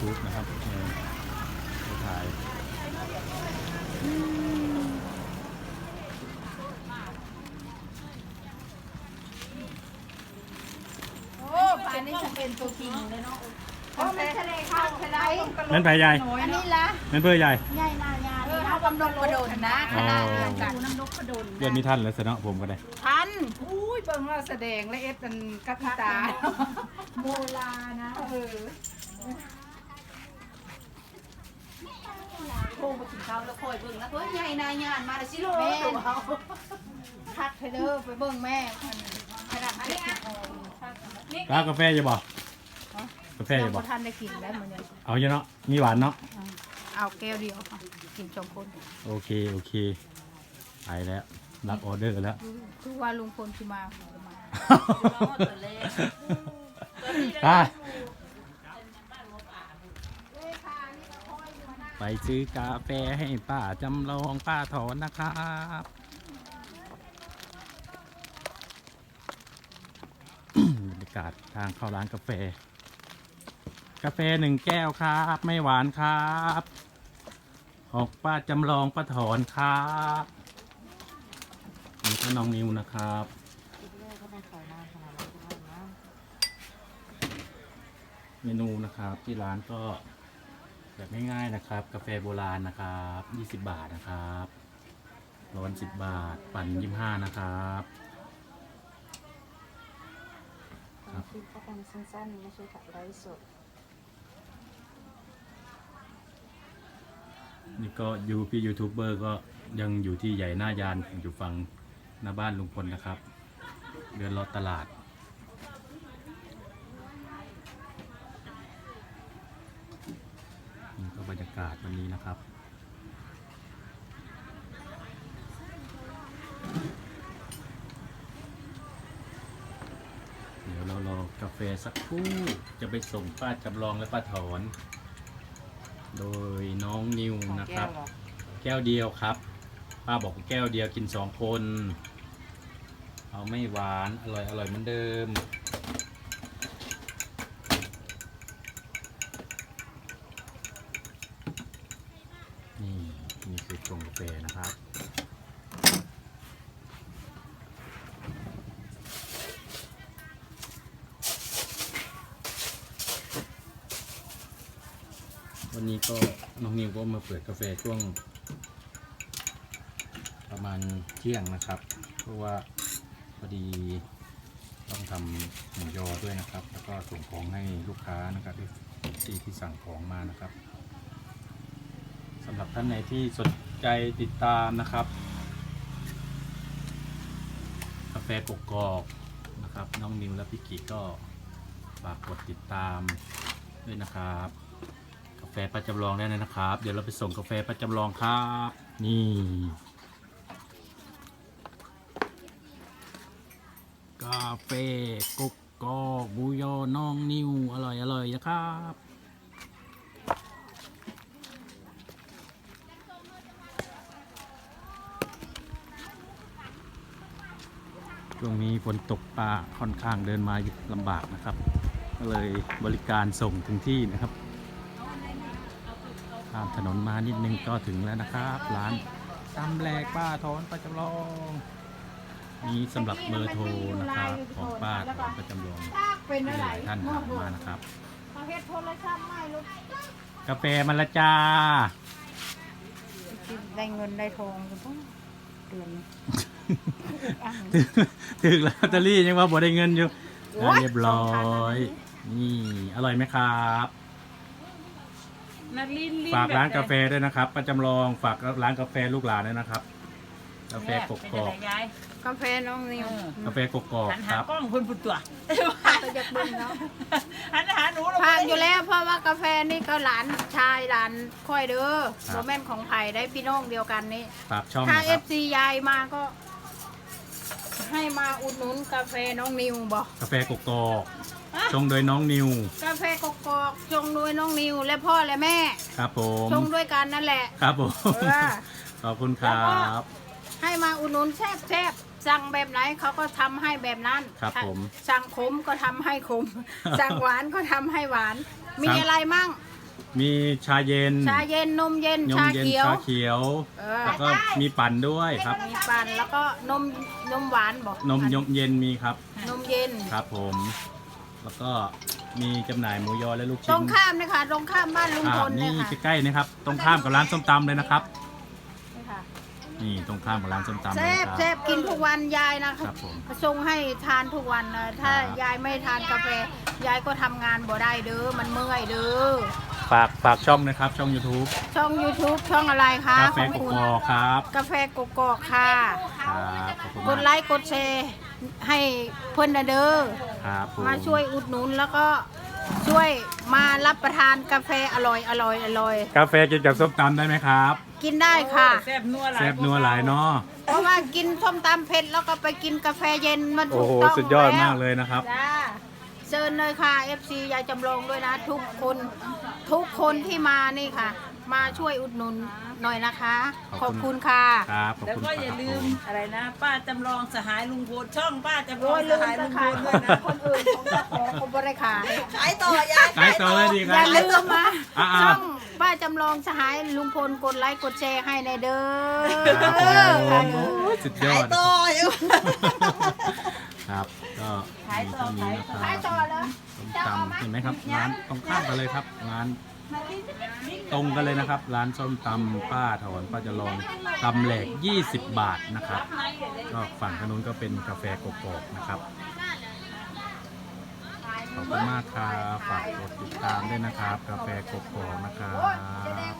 YouTube นะครับเออไปถ่ายโอ้ป่านนี้จะเป็นตัวจริงเลยเนาะโอ้มันทะเลข้าวทะเลแม่นไปใหญ่อันนี้ละแม่นเพื่อใหญ่ใหญ่นายานี่นะกำลังกระโดดนะคณะเดียวกันน้ำนกกระโดดเรียนมีท่านแล้วสนอผมก็ได้ทันอุ้ยเบิ่งว่าแสดงและเอฟเป็นกัปตาโบราณนะเออ โค้งไปถึงเขาแล้วคอยเบิ่งแล้วเฮ้ยใหญ่นายานมาแล้วสิโลตัวเขาคักเธอเด้อไปเบิ่งแม่ขนาดนี้ร้านกาแฟจะบอกกาแฟยัจะงบอบ่กทันได้กินแล้วมันยังเอาเยอะเนาะมีหวานเนาะเอาแก้วเดียวค่ะกินสองคนโอเคโอเคไปแล้วรับออเดอร์แล้วคือว่าลุงพลสิมาหรือมาไป ไปซื้อกาแฟให้ป้าจำลองป้าถอนนะครับบรรยากาศทางเข้าร้านกาแฟ กาแฟหนึ่งแก้วครับ ไม่หวานครับของป้าจำลองป้าถอนครับนี่ก็น้องนิวนะครับเมนูนะครับที่ร้านก็ แบบง่ายๆนะครับ กาแฟโบราณนะครับ 20 บาทนะครับร้อน10 บาท ปั่น 25 นะครับ ครับ คลิปก็เป็นสั้นๆไม่ใช่แบบไลฟ์สดนี่ก็ยูพี่ยูทูบเบอร์ก็ยังอยู่ที่ใหญ่หน้ายานอยู่ฝั่งหน้าบ้านลุงพลนะครับ เดินเลาะตลาด นี่ก็ บรรยากาศวันนี้นะครับ เดี๋ยวเรารอกาแฟสักครู่จะไปส่งป้าจำลองและป้าถอน โดยน้องนิวนะครับ แก้วเดียวครับ ป้าบอกว่าแก้วเดียวกินสองคน เอาไม่หวานอร่อยอร่อยเหมือนเดิม นี่ นี่คือกล่องกาแฟนะครับ วันนี้ก็น้องนิวก็มาเปิดกาแฟช่วง ประมาณเที่ยงนะครับ เพราะว่าพอดีต้องทำหมูยอด้วยนะครับ แล้วก็ส่งของให้ลูกค้านะครับที่ที่สั่งของมานะครับ สำหรับท่านไหนที่สนใจติดตามนะครับ กาแฟกกอกนะครับ น้องนิวและพี่กิก็ฝากกดติดตามด้วยนะครับ กาแฟประจำลองได้เลยนะครับ เดี๋ยวเราไปส่งกาแฟประจำลองครับ นี่กาแฟกกอกบูยอน้องนิวอร่อยอร่อยนะครับ ช่วงนี้ฝนตกปลาค่อนข้างเดินมาลำบากนะครับ ก็เลยบริการส่งถึงที่นะครับข้ามถนนมานิดนึงก็ถึงแล้วนะครับ ร้านตำแหลกป้าถอนประจำลองนี้สำหรับเบอร์โทรนะครับ ของป้าถอนประจำลองที่หลายท่านถามมานะครับกาแฟมันละจ้าได้เงินได้ทองกันต้องเดือน ถึงถึงแล้วลอตเตอรี่ยังว่าบ่ได้เงินอยู่โอ๊ยเรียบร้อสองพันยนี่อร่อยไหมครับนักลินลินฝากร้านแบบกาแฟด้วยนะครับประจำลองฝากร้านกาแฟลูกหลานด้วยนะครับ กาแฟกกเป็นกยัองกไงยายกาแฟน้องนิวกาแฟกกอกหันคหารับ กล้องคุณปุตตัวก็จะเบิ่งเนาะหันหาหนูเรพากอยู่แล้วเพราะว่ากาแฟนี่ก็หลานชายหลานค่อยเด้อครับโรแมนของไผ่ได้พี่น้องเดียวกันนี่ ฝากช่องถ้านะคเอรับฟซียายมาก็ ให้มาอุดหนุนกาแฟน้องนิวบอกกาแฟกกอกชงโดยน้องนิว กาแฟกกอกชงด้วยน้องนิวและพ่อและแม่ ครับผมชงด้วยกันนั่นแหละ ครับผมเออขอบคุณครับ ให้มาอุดหนุนแซ่บแซ่บสั่งแบบไหนเขาก็ทำให้แบบนั้นครับผมสั่งขมก็ทำให้ขม สั่งหวานก็ทำให้หวาน มีสั่งอะไรมั่ง มีชาเย็นชาเย็นนมเย็นนมชาเย็นเขียว ชาเขียว เออแล้วก็มีปั่นด้วยครับ มีปั่นแล้วก็นมนมหวานบอกนมยมเย็นมีครับ นมเย็น ครับผม แล้วก็มีจำหน่ายหมูยอและลูกตรชิ้นงข้ามเลยค่ะตรงข้ามบ้านลุงอ่าพลเนี่นี่ยค่ะใกล้ๆนะครับ ตรงข้ามกับร้านส้มตำเลยนะครับ นี่ค่ะนี่ตรงข้ามกับร้านส้มตำเลแซ่ยบนะคแซ่รับ บกินทุกวันยายนะคคะรับผมส่งให้ทานทุกวันนะถ้าครับ ยายไม่ทานกาแฟ ยายก็ทำงานบ่ได้เด้อมันเมื่อยเด้อ ฝากฝากช่องนะครับ ช่อง YouTube ช่อง YouTube ช่องอะไรคะกาแฟของกคุณกอกครับกาแฟกกอกค่ะ ครับขอบคุณกดไลค์กดแชร์ให้เพื่อนนะเด้อครับผมมาช่วยอุดหนุนแล้วก็ช่วยมารับประทานกาแฟอร่อยอร่อยอร่อยกาแฟกินกับส้มตำได้ไหมครับกินได้ค่ะ แซ่บนัวหลายแซ่บนัวหลายเนาะเพราะว่ากินส้มตำเผ็ดแล้วก็ไปกินกาแฟเย็นมันโอ้ถูกโหต้องสุดยอดแล้วมากเลยนะครับ จ้า เชิญเลยค่ะ FC ยายจำลองด้วยนะ ทุกคนทุกคนที่มานี่ค่ะ มาช่วยอุดหนุนหน่อยนะคะ ขขออบบคุณ คุณค่ะ ครับขอบแล้วคุณก็คอย่ารับลืผมมอะไรนะ ป้าจำลองสหายลุงพลช่องป้าจำลอโอ้งยสลืมหายจะลุงพขายลขด้วยองนะคนอื่นของเจ้าของเขาบริขายขายต่อยายขายต่อเลยดีคอรัย่าบ ลืมนะอ่าๆ ช่องป้าจำลองสหายลุงพลกดไลค์กดแชร์ให้ในเด้อครับผมโอ้ยสุดยอดต่ออยู่ ครับก็มีเท่านี้นะคขายรับต่อแล้วส้มตำ เห็นไหมครับ ร้านตรงข้ามกันเลยครับ ร้านตรงกันเลยนะครับ ร้านส้มตำป้าถอนป้าจะลองตำแหลก 20 บาทนะครับ ก็ฝั่งทางนู้นก็เป็นกาแฟกกอกนะครับขอบคุณมากครับฝากกดติดตามด้วยนะครับ กาแฟกกอกนะครับ